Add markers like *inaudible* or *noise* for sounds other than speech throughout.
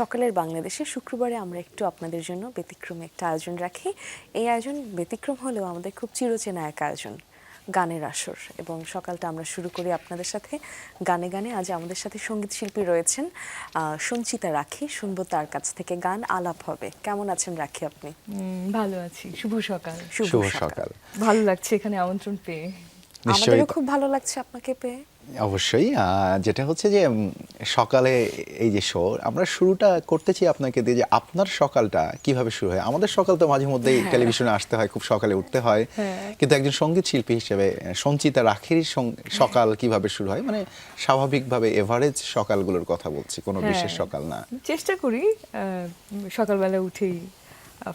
সকালের বাংলাদেশে শুক্রবারে আমরা একটু আপনাদের জন্য ব্যতিক্রমে একটা আয়োজন রাখি। এই আয়োজন ব্যতিক্রম হলেও আমাদের খুব চিরচেনা এক আয়োজন গানের আসর। এবং সকালটা আমরা শুরু করি আপনাদের সাথে। গানে গানে আজ আমাদের সাথে সংগীত শিল্পী রয়েছেন আহ, সঞ্চিতা রাখি। শুনব তার কাছ থেকে গান আলাপ হবে। কেমন আছেন রাখি আপনি? ভালো আছি। শুভ সকাল। শুভ সকাল। ভালো লাগছে এখানে আমন্ত্রণ পেয়ে। আমাদেরও খুব ভালো লাগছে আপনাকে পেয়ে। অবশ্যই যেটা হচ্ছে যে সকালে এই যে শো আমরা শুরুটা করতেছি আপনাকে দিয়ে যে আপনার সকালটা কীভাবে শুরু হয়। আমাদের সকাল তো মাঝে মধ্যেই টেলিভিশনে আসতে হয় খুব সকালে উঠতে হয়। কিন্তু একজন সংগীত শিল্পী হিসেবে সঞ্চিতা রাখির সং- সকাল কীভাবে শুরু হয় মানে স্বাভাবিকভাবে এভারেজ সকালগুলোর কথা বলছি কোনো বিশেষ হ্যাঁ। সকাল না। চেষ্টা করি সকালবেলা উঠেই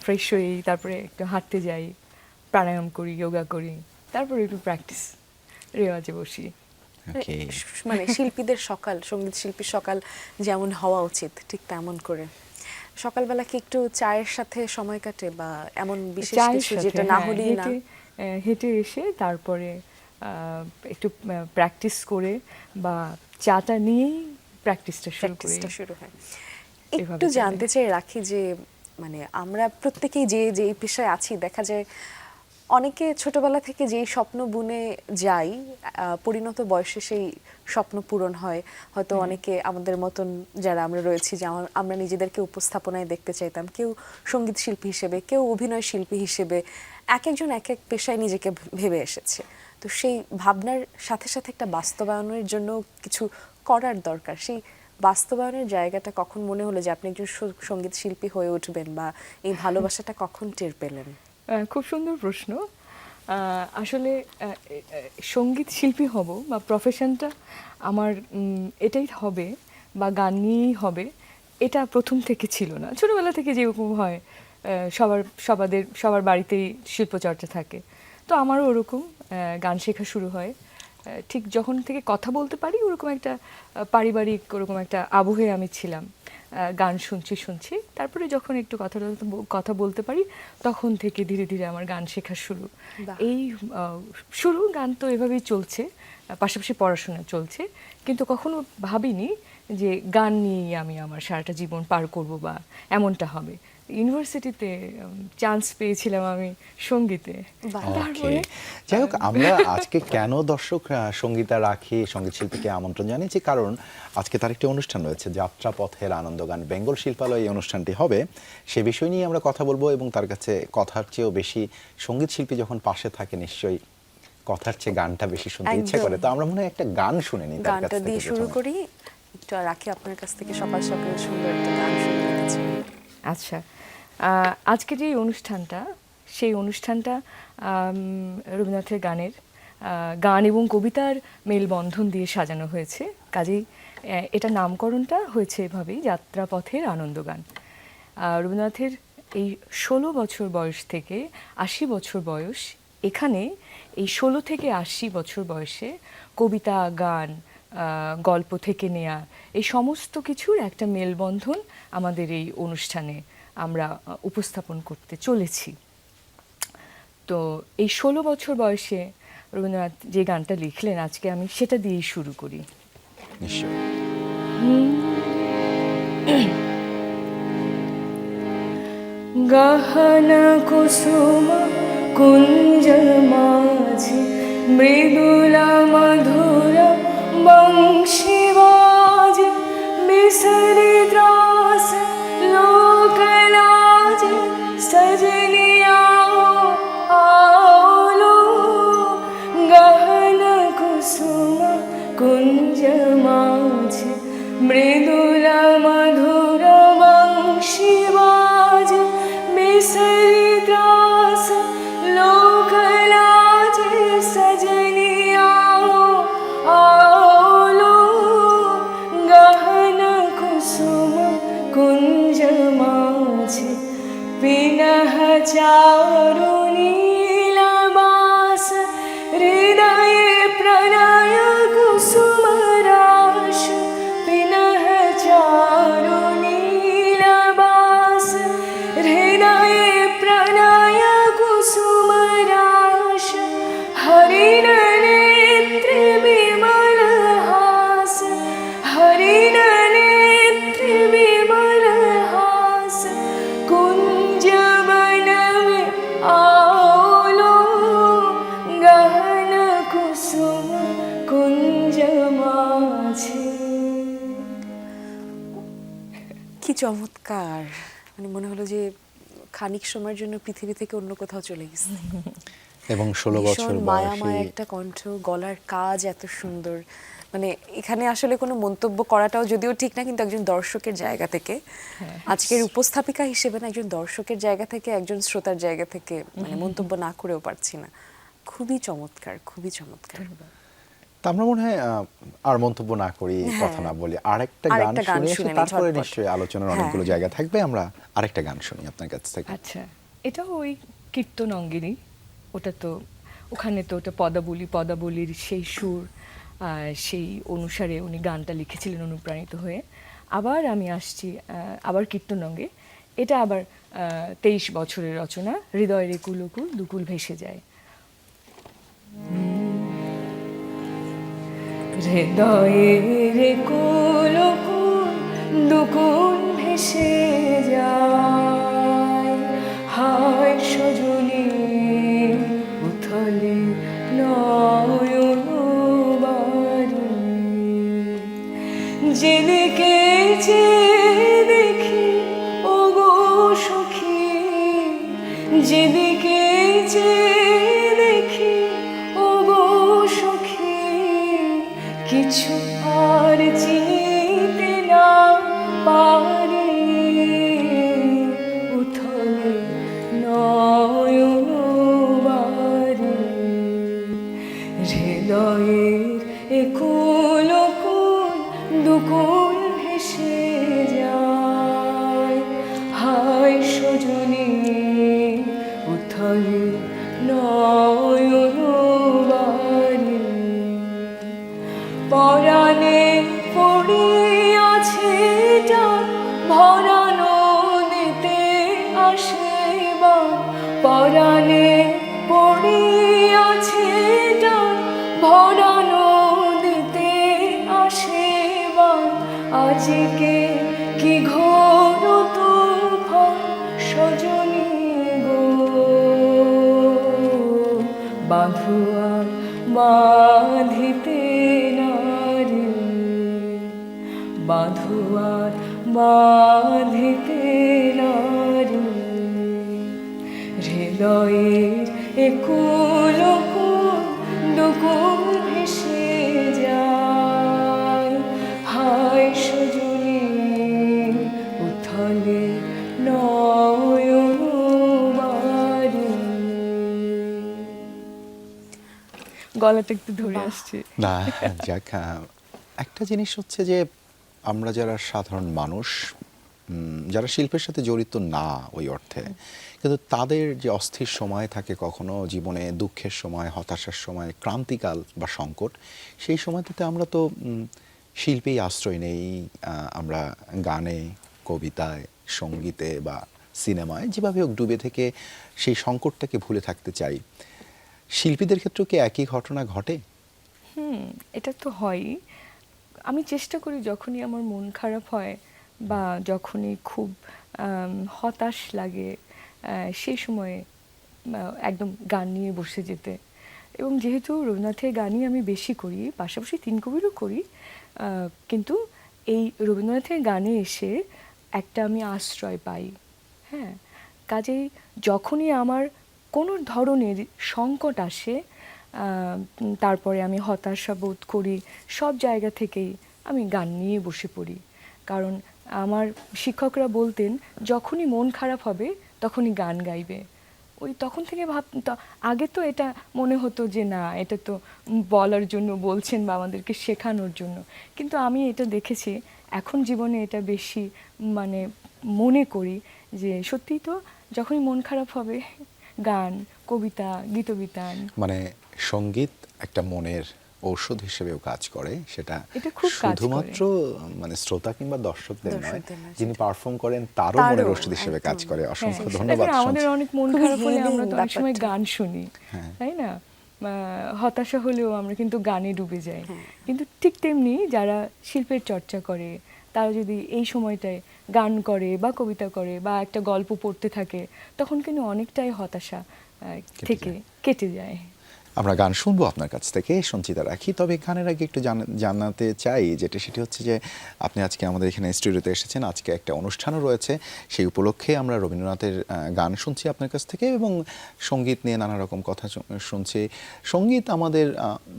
ফ্রেশ হই তারপরে একটু হাঁটতে যাই প্রাণায়াম করি যোগা করি তারপরে একটু প্র্যাকটিস রেওয়াজে বসি। মানে শিল্পীদের সকাল সংগীত শিল্পীর সকাল যেমন হওয়া উচিত ঠিক তেমন করে। সকালবেলা কি একটু চায়ের সাথে সময় কাটে বা এমন বিশেষ কিছু যেটা না হ্যাঁ, হলেই না? হেঁটে, এসে তারপরে একটু প্র্যাকটিস করে বা চাটা নিয়েই প্র্যাকটিসটা শুরু করি। শুরু হয়। একটু জানতে চাই রাখি যে মানে আমরা প্রত্যেকেই যে যে পেশায় আছি দেখা যায় অনেকে ছোটবেলা থেকে যেই স্বপ্ন বুনে যাই পরিণত বয়সে সেই স্বপ্ন পূরণ হয়। হয়তো অনেকে আমাদের মতন যারা আমরা রয়েছি যে আমরা নিজেদেরকে উপস্থাপনায় দেখতে চাইতাম কেউ সংগীত শিল্পী হিসেবে কেউ অভিনয় শিল্পী হিসেবে এক একজন এক এক পেশায় নিজেকে ভেবে এসেছে। তো সেই ভাবনার সাথে সাথে একটা বাস্তবায়নের জন্য কিছু করার দরকার। সেই বাস্তবায়নের জায়গাটা কখন মনে হলো যে আপনি একজন সংগীত শিল্পী হয়ে উঠবেন বা এই ভালোবাসাটা কখন টের পেলেন? খুব সুন্দর প্রশ্ন। আসলে সংগীত শিল্পী হব বা প্রফেশনটা আমার এটাই হবে বা গান নিয়েই হবে, এটা প্রথম থেকে ছিল না। ছোটোবেলা থেকে যেরকম হয় সবার, সবাদের, সবার বাড়িতেই শিল্পচর্চা থাকে। তো আমারও ওরকম গান শেখা শুরু হয়। ঠিক যখন থেকে কথা বলতে পারি, ওরকম একটা পারিবারিক, ওরকম একটা আবহে আমি ছিলাম। গান শুনছি শুনছি। তারপরে যখন একটু কথা কথা বলতে পারি তখন থেকে ধীরে ধীরে আমার গান শেখা শুরু। এই শুরু গান তো এভাবেই চলছে পাশাপাশি পড়াশোনা চলছে। কিন্তু কখনো ভাবিনি যে গান নিয়েই আমি আমার সারাটা জীবন পার করব বা এমনটা হবে। ইউনিভার্সিটিতে চান্স পেয়েছিলাম আমি সঙ্গীতে। তারপরে যাই হোক আমরা আজকে কেন দর্শক সঙ্গীতা রাখি সংগীত শিল্পীকে আমন্ত্রণ জানিয়েছি? কারণ আজকে তার একটি অনুষ্ঠান রয়েছে যাত্রা পথের আনন্দগান। বেঙ্গল শিল্পালয় এই অনুষ্ঠানটি হবে। সে বিষয় নিয়ে আমরা কথা বলব এবং তার কাছে কথার চেয়েও বেশি সংগীত শিল্পী যখন পাশে থাকে নিশ্চয়ই কথার চেয়ে গানটা বেশি শুনতে ইচ্ছে করে। তো আমরা মনে হয় একটা গান শুনে নিই তার কাছ গানটা থেকে দিয়ে শুরু করি। একটু রাখি আপনার কাছ থেকে সকাল সকাল সুন্দর একটা গান শুনে আচ্ছা আজকে যে অনুষ্ঠানটা, সেই অনুষ্ঠানটা রবীন্দ্রনাথের গানের গান এবং কবিতার মেলবন্ধন দিয়ে সাজানো হয়েছে। কাজেই এটা নামকরণটা হয়েছে এভাবেই, যাত্রাপথের আনন্দগান। রবীন্দ্রনাথের এই ষোলো বছর বয়স থেকে আশি বছর বয়স, এখানে এই ষোলো থেকে আশি বছর বয়সে কবিতা, গান গল্প থেকে নেয়া, এই সমস্ত কিছুর একটা মেলবন্ধন আমাদের এই অনুষ্ঠানে আমরা উপস্থাপন করতে চলেছি। তো এই ষোলো বছর বয়সে রবীন্দ্রনাথ যে গানটা লিখলেন আজকে আমি সেটা দিয়েই শুরু করি। গহন কুসুম কুঞ্জ মাঝে মৃদুলা মধুর বংশীবাজ বিসরি ত্রাস চারু চমৎকার। মানে মনে হলো যে খানিক সময়ের জন্য পৃথিবী থেকে অন্য কোথাও চলে গেছে। *laughs* এবং ষোলো বছর মায়াময় বয়সী একটা কণ্ঠ গলার কাজ এত সুন্দর। মানে এখানে আসলে কোনো মন্তব্য করাটাও যদিও ঠিক না কিন্তু একজন দর্শকের জায়গা থেকে। হ্যাঁ। আজকের উপস্থাপিকা হিসেবে না একজন দর্শকের জায়গা থেকে একজন শ্রোতার জায়গা থেকে মানে *laughs* মন্তব্য না করেও পারছি না। খুবই চমৎকার খুবই চমৎকার। তা আমরা মনে হয় আহ, আর মন্তব্য না করি হ্যাঁ। কথা না বলি। আরেকটা গান শুনে এসে তারপরে নিশ্চয়ই আলোচনার হ্যাঁ। অনেকগুলো জায়গা থাকবে। আমরা আরেকটা গান শুনি আপনার কাছ থেকে। আচ্ছা এটাও ওই কীর্তন অঙ্গিনী। ওটা তো ওখানে তো ওটা পদাবলী পদাবলীর সেই সুর আহ, সেই অনুসারে উনি গানটা লিখেছিলেন অনুপ্রাণিত হয়ে। আবার আমি আসছি আহ, আবার কীর্তন অঙ্গে। এটা আবার তেইশ বছরের রচনা। হৃদয়ের একুল উকুল দুকুল ভেসে যায়। হৃদয়ের কুল কুল দুকুল ভেসে যায়। হায় সজনী উথলে নয়ন যেদিকে যে দেখি ও গো সখী যেদিকে গলাটা একটু ধরে আসছে। না যাক একটা জিনিস হচ্ছে যে আমরা যারা সাধারণ মানুষ যারা শিল্পের সাথে জড়িত না ওই অর্থে কিন্তু তাদের যে অস্থির সময় থাকে কখনো জীবনে দুঃখের সময় হতাশার সময় ক্রান্তিকাল বা সংকট সেই সময়টাতে আমরা তো শিল্পেই আশ্রয় নেই আমরা গানে কবিতায় সঙ্গীতে বা সিনেমায় যেভাবে হোক ডুবে থেকে সেই সংকটটাকে ভুলে থাকতে চাই। শিল্পীদের ক্ষেত্রেও কি একই ঘটনা ঘটে? হুম, এটা তো হয়ই আমি চেষ্টা করি যখনই আমার মন খারাপ হয় বা যখনই খুব হতাশ লাগে সেই সময়ে একদম গান নিয়ে বসে যেতে। এবং যেহেতু রবীন্দ্রনাথের গানই আমি বেশি করি, পাশাপাশি তিন কবিরও করি কিন্তু এই রবীন্দ্রনাথের গানে এসে একটা আমি আশ্রয় পাই। হ্যাঁ কাজেই যখনই আমার কোনো ধরনের সংকট আসে তারপরে আমি হতাশা বোধ করি, সব জায়গা থেকেই আমি গান নিয়ে বসে পড়ি। কারণ আমার শিক্ষকরা বলতেন, যখনই মন খারাপ হবে, তখনই গান গাইবে। ওই তখন থেকে ভাব আগে তো এটা মনে হতো যে, না, এটা তো বলার জন্য বলছেন বা আমাদেরকে শেখানোর জন্য। কিন্তু আমি এটা দেখেছি, এখন জীবনে এটা বেশি মানে মনে করি যে, সত্যিই তো যখনই মন খারাপ হবে গান কবিতা গীতবিতান। মানে সংগীত একটা মনের ঔষধ হিসেবেও কাজ করে সেটা। শুধুমাত্র মানে শ্রোতা কিংবা দর্শকদের নয় নয়, যিনি পারফর্ম করেন তারও মনের ঔষধ হিসেবে কাজ করে। হ্যাঁ, অসংখ্য ধন্যবাদ আমাদের অনেক মন খারাপ হলে আমরা তো অনেক সময় গান শুনি হ্যাঁ। তাই না? আহ, হতাশা হলেও আমরা কিন্তু গানে ডুবে যাই। হ্যাঁ। কিন্তু ঠিক তেমনি যারা শিল্পের চর্চা করে তারা যদি এই সময়টায় গান করে বা কবিতা করে বা একটা গল্প পড়তে থাকে তখন কিন্তু অনেকটাই হতাশা থেকে কেটে যায়। আমরা গান শুনব আপনার কাছ থেকে, সঞ্চিতা রাখি। তবে গানের আগে একটু জানাতে চাই যেটা, সেটি হচ্ছে যে, আপনি আজকে আমাদের এখানে স্টুডিওতে এসেছেন। আজকে একটা অনুষ্ঠানও রয়েছে। সেই উপলক্ষে আমরা রবীন্দ্রনাথের গান শুনছি আপনার কাছ থেকে এবং সংগীত নিয়ে নানা রকম কথা শুনছি। সংগীত আমাদের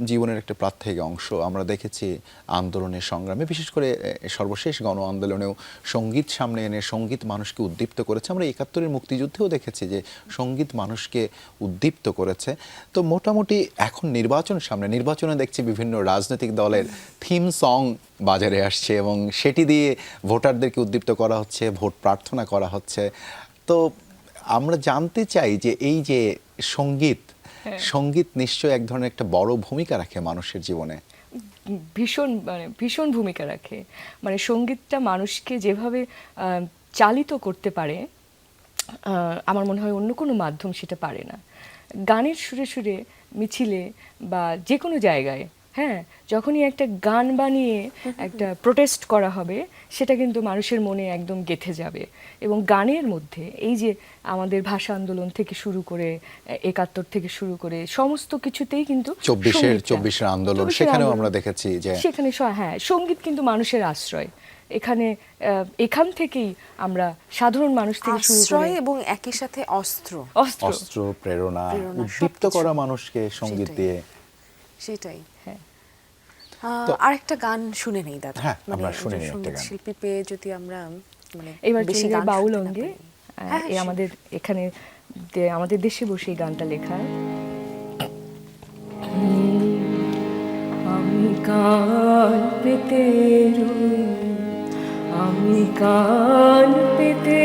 জীবনের একটা প্রাত্যহিক অংশ। আমরা দেখেছি আন্দোলনের সংগ্রামে, বিশেষ করে সর্বশেষ গণ আন্দোলনেও সংগীত সামনে এনে সংগীত মানুষকে উদ্দীপ্ত করেছে। আমরা একাত্তরের মুক্তিযুদ্ধেও দেখেছি যে সংগীত মানুষকে উদ্দীপ্ত করেছে। তো মোটামুটি এখন নির্বাচন সামনে নির্বাচনে দেখছি বিভিন্ন রাজনৈতিক দলের থিম সং বাজারে আসছে এবং সেটি দিয়ে ভোটারদেরকে উদ্দীপ্ত করা হচ্ছে ভোট প্রার্থনা করা হচ্ছে। তো আমরা জানতে চাই যে এই যে সংগীত সংগীত নিশ্চয় এক ধরনের একটা বড় ভূমিকা রাখে মানুষের জীবনে। ভীষণ মানে ভীষণ ভূমিকা রাখে। মানে সঙ্গীতটা মানুষকে যেভাবে চালিত করতে পারে আমার মনে হয় অন্য কোনো মাধ্যম সেটা পারে না। গানের সুরে সুরে মিছিলে বা যে কোনো জায়গায় হ্যাঁ? যখনই একটা গান বানিয়ে *laughs* একটা প্রোটেস্ট করা হবে সেটা কিন্তু মানুষের মনে একদম গেথে যাবে। এবং গানের মধ্যে এই যে আমাদের ভাষা আন্দোলন থেকে শুরু করে একাত্তর থেকে শুরু করে সমস্ত কিছুতেই কিন্তু চব্বিশের চব্বিশের আন্দোলন সেখানেও আমরা দেখেছি যে সেখানে হ্যাঁ সংগীত কিন্তু মানুষের আশ্রয়। এখানে আহ, এখান থেকেই আমরা সাধারণ মানুষ থেকে শুরু করে আশ্রয় এবং একই সাথে অস্ত্র। অস্ত্র। প্রেরণা উদ্দীপ্ত করা মানুষকে সংগীত দিয়ে। সেটাই। হ্যাঁ। আরেকটা গান শুনে নেই দাদা। হ্যাঁ, আমরা শুনে নিই একটা সংগীত গান। শিল্পী পেয়ে যদি আমরা মানে এবার বেশি বাউল অঙ্গে। হ্যাঁ, এ আমাদের এখানে আমাদের দেশে বসে এই গানটা লেখা। আমি কান পেতে রই, আমি কান পেতে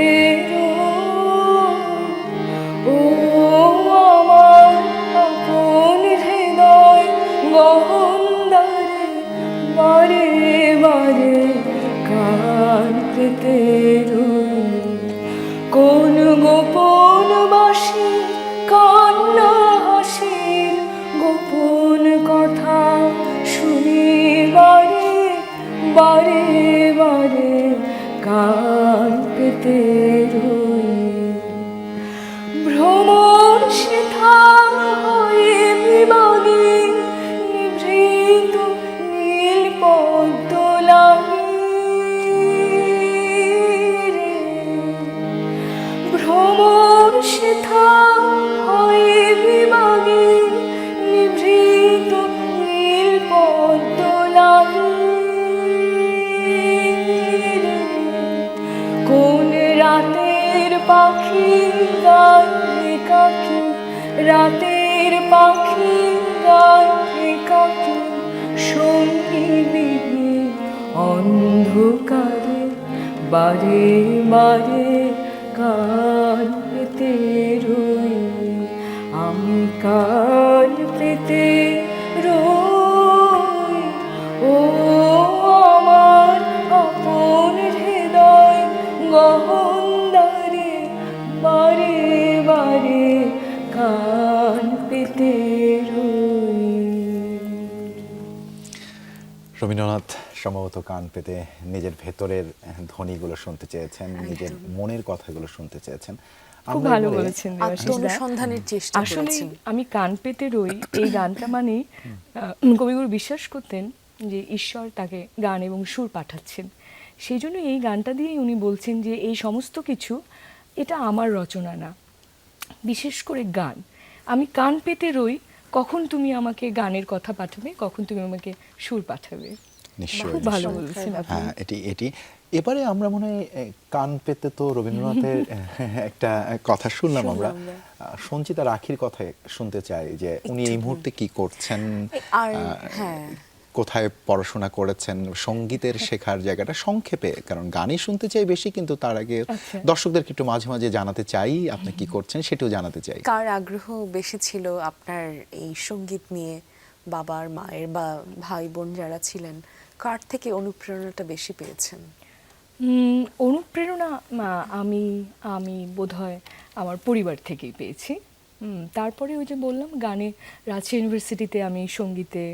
সেথা হয়ে কোন রাতের পাখি গায়ে কাকি রাতের পাখি সঙ্গী অন্ধকারে বারে বারে কান পেতে রই। ও আমার আপন হৃদয় গহন্দারে বারে বারে কান পেতে রই। রবীন্দ্রনাথ সম্ভবত কান পেতে নিজের ভেতরের ধ্বনিগুলো শুনতে চেয়েছেন নিজের মনের কথাগুলো শুনতে চেয়েছেন। খুব ভালো বলেছেন। অনুসন্ধানের চেষ্টা আসলে আমি কান পেতে রই এই গানটা মানেই আহ, কবিগুরু বিশ্বাস করতেন যে ঈশ্বর তাকে গান এবং সুর পাঠাচ্ছেন। সেই জন্য এই গানটা দিয়েই উনি বলছেন যে এই সমস্ত কিছু এটা আমার রচনা না বিশেষ করে গান। আমি কান পেতে রই কখন তুমি আমাকে গানের কথা পাঠাবে কখন তুমি আমাকে সুর পাঠাবে। নিশ্চয়ই হ্যাঁ এটি এটি। এবারে আমরা মনে হয় কান পেতে তো রবীন্দ্রনাথের *laughs* একটা কথা শুনলাম আমরা। আহ, সঞ্চিতা রাখির কথা শুনতে চাই যে উনি এই মুহূর্তে কি করছেন হ্যাঁ। কোথায় পড়াশোনা করেছেন সঙ্গীতের শেখার জায়গাটা সংক্ষেপে কারণ গানই শুনতে চাই বেশি কিন্তু তার আগে আচ্ছা। দর্শকদেরকে একটু মাঝে মাঝে জানাতে চাই আপনি কি করছেন সেটাও জানাতে চাই। কার আগ্রহ বেশি ছিল আপনার এই সংগীত নিয়ে বাবার মায়ের বা ভাই বোন যারা ছিলেন? কার থেকে অনুপ্রেরণাটা বেশি পেয়েছেন? অনুপ্রেরণা আমি আমি বোধহয় আমার পরিবার থেকেই পেয়েছি। তারপরে ওই যে বললাম, গানে রাজশাহী ইউনিভার্সিটিতে আমি সঙ্গীতে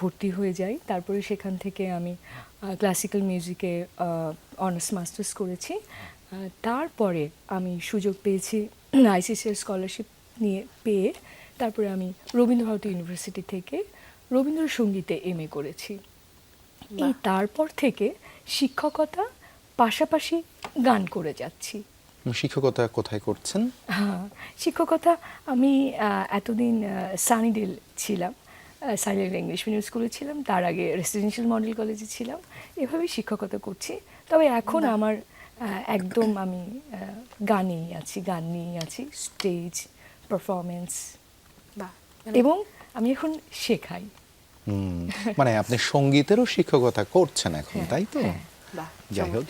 ভর্তি হয়ে যাই। তারপরে সেখান থেকে আমি ক্লাসিক্যাল মিউজিকে অনার্স মাস্টার্স করেছি। তারপরে আমি সুযোগ পেয়েছি আইসিসিআর স্কলারশিপ নিয়ে, পেয়ে তারপরে আমি রবীন্দ্রভারতী ইউনিভার্সিটি থেকে রবীন্দ্রসঙ্গীতে এম এ করেছি। এই তারপর থেকে শিক্ষকতা পাশাপাশি গান করে যাচ্ছি। শিক্ষকতা কোথায় করছেন? হ্যাঁ শিক্ষকতা আমি এতদিন সানিডেল ছিলাম। সাইলেন্ট ইংলিশ মিডিয়াম স্কুলে ছিলাম তার আগে রেসিডেন্সিয়াল মডেল কলেজে ছিলাম। এভাবেই শিক্ষকতা করছি। তবে এখন আমার একদম আমি গানেই আছি গান নিয়েই আছি স্টেজ পারফরমেন্স বাহ এবং আমি এখন শেখাই। মানে আপনি সঙ্গীতেরও শিক্ষকতা করছেন এখন তাই তো? হ্যাঁ। যাই হোক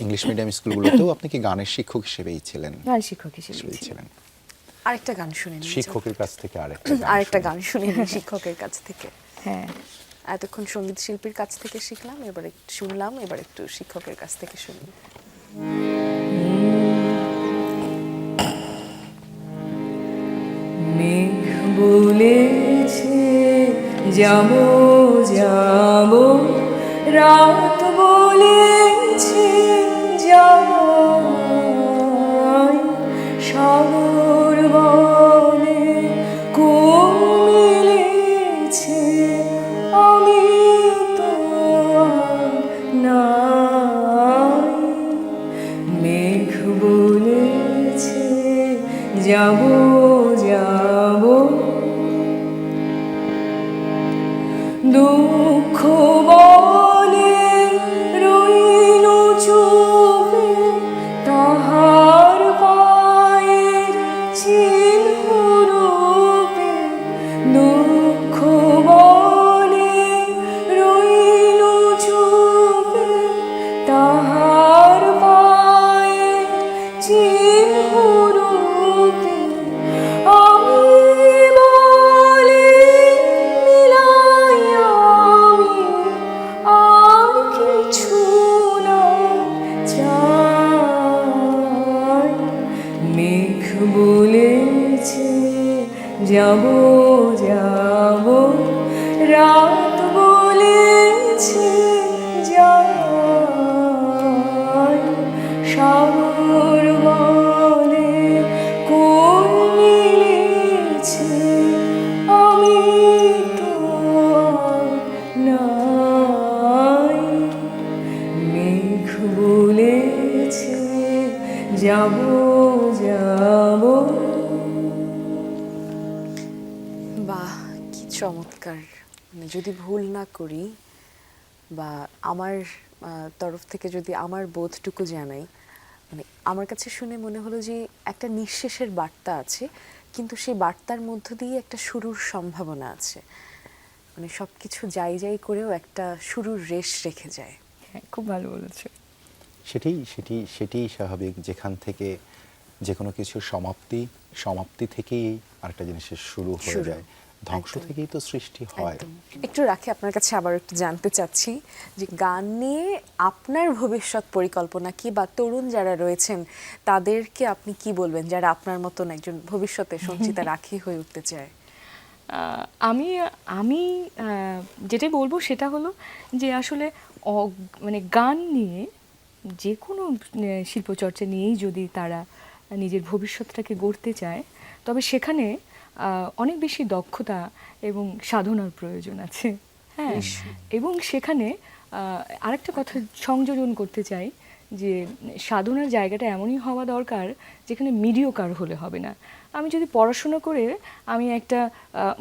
ইংলিশ মিডিয়াম স্কুলগুলোতেও আপনি কি গানের শিক্ষক হিসেবেই ছিলেন? গান শিক্ষক হিসেবেই। ছিলেন। আরেকটা গান শুনে শিক্ষকের কাছ থেকে আরেকটা গান আরেকটা গান শুনে শিক্ষকের কাছ থেকে। হ্যাঁ। এতক্ষণ সংগীত শিল্পীর কাছ থেকে শিখলাম এবার একটু শুনলাম এবার একটু শিক্ষকের কাছ থেকে শুনি। যাব যাব। রাত বলেছে যাব সাগর বলে মিলেছে আমি তো নাই। মেঘ বলেছে যাব যাব যাব যদি ভুল না করি বা আমার তরফ থেকে যদি আমার বোধটুকু জানাই মানে আমার কাছে শুনে মনে হলো যে একটা নিঃশেষের বার্তা আছে কিন্তু সেই বার্তার মধ্য দিয়ে একটা শুরুর সম্ভাবনা আছে। মানে সব কিছু যাই যাই করেও একটা শুরুর রেশ রেখে যায়। হ্যাঁ খুব ভালো বলেছে। সেটি সেটি সেটি স্বাভাবিক। যেখান থেকে যে কোনো কিছুর সমাপ্তি সমাপ্তি থেকেই আরেকটা জিনিসের শুরু হয়ে শুরু। যায়। ধ্বংস থেকেই তো সৃষ্টি হয়। একটু রাখি আপনার কাছে আবার একটু জানতে চাচ্ছি যে গান নিয়ে আপনার ভবিষ্যৎ পরিকল্পনা কি বা তরুণ যারা রয়েছেন তাদেরকে আপনি কি বলবেন? যারা আপনার মতন একজন ভবিষ্যতে সঞ্চিতা *laughs* রাখি হয়ে উঠতে চায়। আহ, আমি আমি যেটাই বলব সেটা হলো যে আসলে অ- মানে গান নিয়ে যে কোনো শিল্পচর্চা নিয়েই যদি তারা নিজের ভবিষ্যৎটাকে গড়তে চায় তবে সেখানে আহ, অনেক বেশি দক্ষতা এবং সাধনার প্রয়োজন আছে। হ্যাঁ এবং সেখানে আরেকটা কথা সংযোজন করতে চাই যে সাধনার জায়গাটা এমনই হওয়া দরকার যেখানে মিডিওকার হলে হবে না। আমি যদি পড়াশুনো করে আমি একটা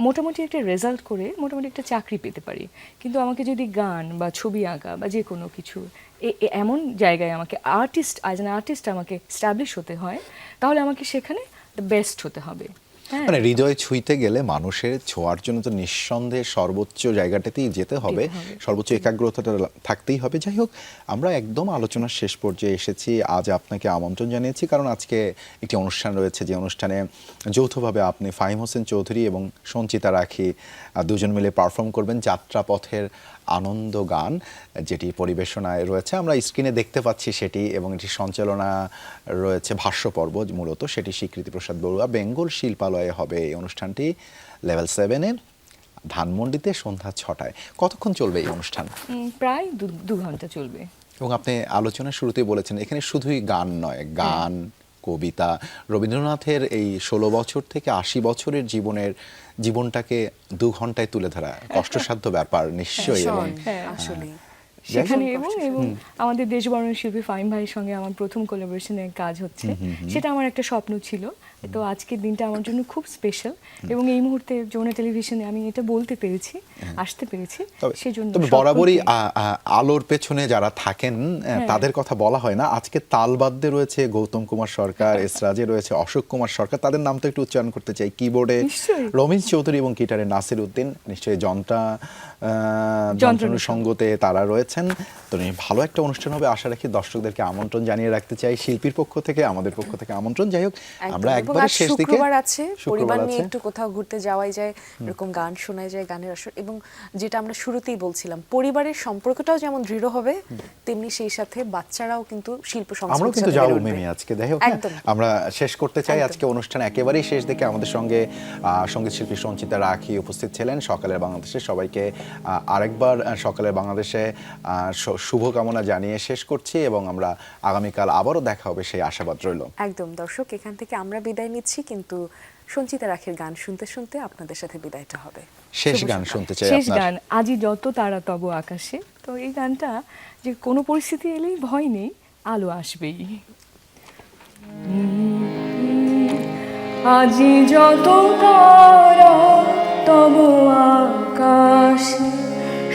মোটামুটি একটা রেজাল্ট করে মোটামুটি একটা চাকরি পেতে পারি। কিন্তু আমাকে যদি গান বা ছবি আঁকা বা যে কোনো কিছু এমন জায়গায় আমাকে আর্টিস্ট অ্যাজ অ্যান আর্টিস্ট আমাকে স্ট্যাবলিশ হতে হয় তাহলে আমাকে সেখানে দ্য বেস্ট হতে হবে। মানে হৃদয়ে ছুঁইতে গেলে মানুষের ছোঁয়ার জন্য তো নিঃসন্দেহে সর্বোচ্চ জায়গাটাতেই যেতে হবে। সর্বোচ্চ একাগ্রতাটা থাকতেই হবে। যাই হোক আমরা একদম আলোচনার শেষ পর্যায়ে এসেছি। আজ আপনাকে আমন্ত্রণ জানিয়েছি কারণ আজকে একটি অনুষ্ঠান রয়েছে। যে অনুষ্ঠানে যৌথভাবে আপনি ফাহিম হোসেন চৌধুরী এবং সঞ্চিতা রাখি দুজন মিলে পারফর্ম করবেন যাত্রাপথের আনন্দ গান যেটি পরিবেশনায় রয়েছে। আমরা স্ক্রিনে দেখতে পাচ্ছি সেটি এবং এটি সঞ্চালনা রয়েছে ভাষ্য পর্ব মূলত। সেটি স্বীকৃতি প্রসাদ বড়ুয়া বেঙ্গল শিল্পালয়ে হবে এই অনুষ্ঠানটি লেভেল সেভেনে ধানমন্ডিতে সন্ধ্যা ছটায়। কতক্ষণ চলবে এই অনুষ্ঠান? প্রায় দু- দু ঘণ্টা চলবে। এবং আপনি আলোচনার শুরুতেই বলেছেন এখানে শুধুই গান নয় গান কবিতা। রবীন্দ্রনাথের এই ষোলো বছর থেকে আশি বছরের জীবনের জীবনটাকে দু ঘন্টায় তুলে ধরা কষ্টসাধ্য ব্যাপার নিশ্চয়ই। এবং আসলে সেখানে এবং এবং আমাদের দেশবরণ শিল্পী ফাইম ভাইয়ের সঙ্গে আমার প্রথম কোলাবোরেশনের কাজ হচ্ছে। সেটা আমার একটা স্বপ্ন ছিল। তো আজকের দিনটা আমার জন্য খুব স্পেশাল এবং এই মুহূর্তে যৌনা টেলিভিশনে আমি এটা বলতে পেরেছি আসতে পেরেছি সেজন্য তবে বরাবরই আলোর পেছনে যারা থাকেন হ্যাঁ। তাদের কথা বলা হয় না। আজকে তালবাদ্যে রয়েছে গৌতম কুমার সরকার এসরাজে রয়েছে অশোক কুমার সরকার। তাদের নাম তো একটু উচ্চারণ করতে চাই। কিবোর্ডে। রমেশ চৌধুরী এবং গিটারে নাসির উদ্দিন। নিশ্চয়ই যন্ত্রা যন্ত্রানুষঙ্গতে তারা রয়েছেন। তো ভালো একটা অনুষ্ঠান হবে। আশা রাখি দর্শকদেরকে আমন্ত্রণ জানিয়ে রাখতে চাই শিল্পীর পক্ষ থেকে আমাদের পক্ষ থেকে আমন্ত্রণ। যাই হোক আমরা একবারে শেষ দিকে শুক্রবার আছে। পরিবার নিয়ে একটু কোথাও ঘুরতে যাওয়াই যায় এরকম গান শোনাই যায় গানের আসর। এবং যেটা আমরা শুরুতেই বলছিলাম পরিবারের সম্পর্কটাও যেমন দৃঢ় হবে তেমনি সেই সাথে বাচ্চারাও কিন্তু শিল্প আমরাও সংস্কৃতির কিন্তু যাব মিমি আজকে। হ্যাঁ, আমরা শেষ করতে চাই আজকে অনুষ্ঠান একেবারেই শেষ দিকে। আমাদের সঙ্গে আহ, সংগীত শিল্পী সঞ্চিতা রাখি উপস্থিত ছিলেন। সকালের বাংলাদেশের সবাইকে আরেকবার আহ, সকালের বাংলাদেশে শুভকামনা জানিয়ে শেষ করছি এবং আমরা আগামীকাল আবারও দেখা হবে সেই আশাবাদ রইল। একদম। দর্শক এখান থেকে আমরা বিদায় নিচ্ছি কিন্তু সঞ্চিতা রাখের গান শুনতে শুনতে আপনাদের সাথে বিদায়টা হবে। শেষ গান শুনতে চাই শেষ গান আজি যত তারা তব আকাশে। তো এই গানটা যে কোনো পরিস্থিতি এলেই ভয় নেই আলো আসবেই। আজি যত তারা তব আকাশে,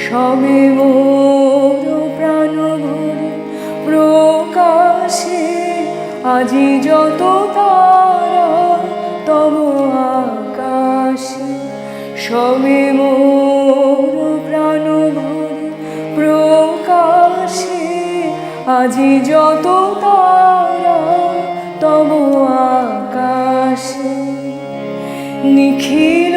সবে মোর প্রাণ ভরে প্রকাশে। আজি যত তারা তব আকাশে, সবে মোর প্রাণ ভরে প্রকাশে। আজি যত তারা তব আকাশে। নিখিল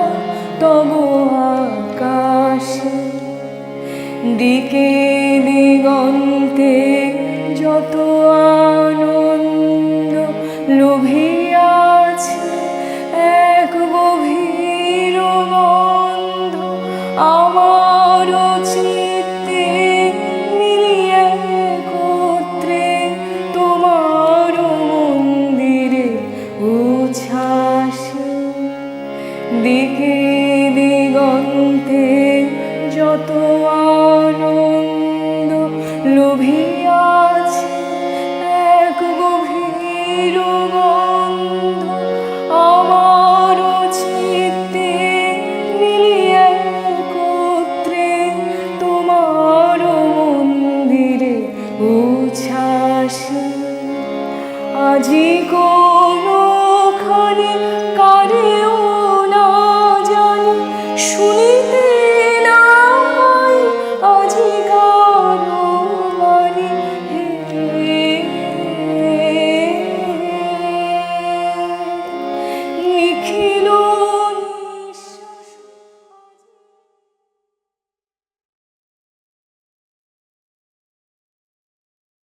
তব আকাশে দিকে দিগন্তে যত আনন্দ